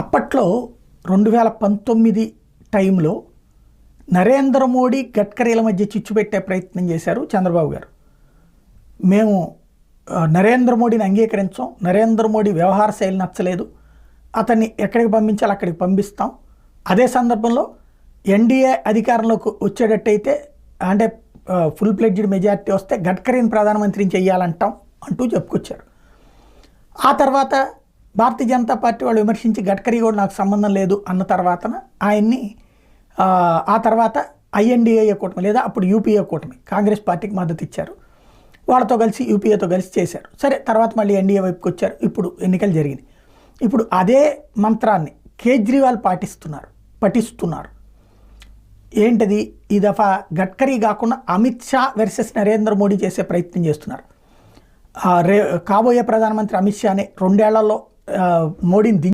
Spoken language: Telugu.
అప్పట్లో రెండు వేల పంతొమ్మిది టైంలో నరేంద్ర మోడీ గడ్కరీల మధ్య చిచ్చు పెట్టే ప్రయత్నం చేశారు చంద్రబాబు గారు. మేము నరేంద్ర మోడీని అంగీకరించాం. నరేంద్ర మోడీ వ్యవహార శైలి నచ్చలేదు. అతన్ని ఎక్కడికి పంపించాలి అక్కడికి పంపిస్తాం. అదే సందర్భంలో ఎన్డీఏ అధికారంలోకి వచ్చేటట్టయితే అంటే ఫుల్ ప్లెడ్జ్డ్ మెజారిటీ వస్తే గడ్కరీని ప్రధానమంత్రిని చెయ్యాలంటాం అంటూ చెప్పుకొచ్చారు. ఆ తర్వాత భారతీయ జనతా పార్టీ వాళ్ళు విమర్శించి గడ్కరీ కూడా నాకు సంబంధం లేదు అన్న తర్వాతన ఆయన్ని ఆ, తర్వాత ఐఎన్డిఏ కూటమి లేదా అప్పుడు యూపీఏ కూటమి కాంగ్రెస్ పార్టీకి మద్దతు ఇచ్చారు. వాళ్ళతో కలిసి యూపీఏతో కలిసి చేశారు. సరే తర్వాత మళ్ళీ ఎన్డీఏ వైపుకి వచ్చారు. ఇప్పుడు ఎన్నికలు జరిగినాయి ఇప్పుడు అదే మంత్రాన్ని కేజ్రీవాల్ పాటిస్తున్నారు పఠిస్తున్నారు. ఏంటది? ఈ దఫా గడ్కరీ కాకుండా అమిత్ షా వెర్సెస్ నరేంద్ర మోడీ చేసే ప్రయత్నం చేస్తున్నారు. రే కాబోయే ప్రధానమంత్రి అమిత్ షానే రెండేళ్ళలో ఆ, మోడీని దించి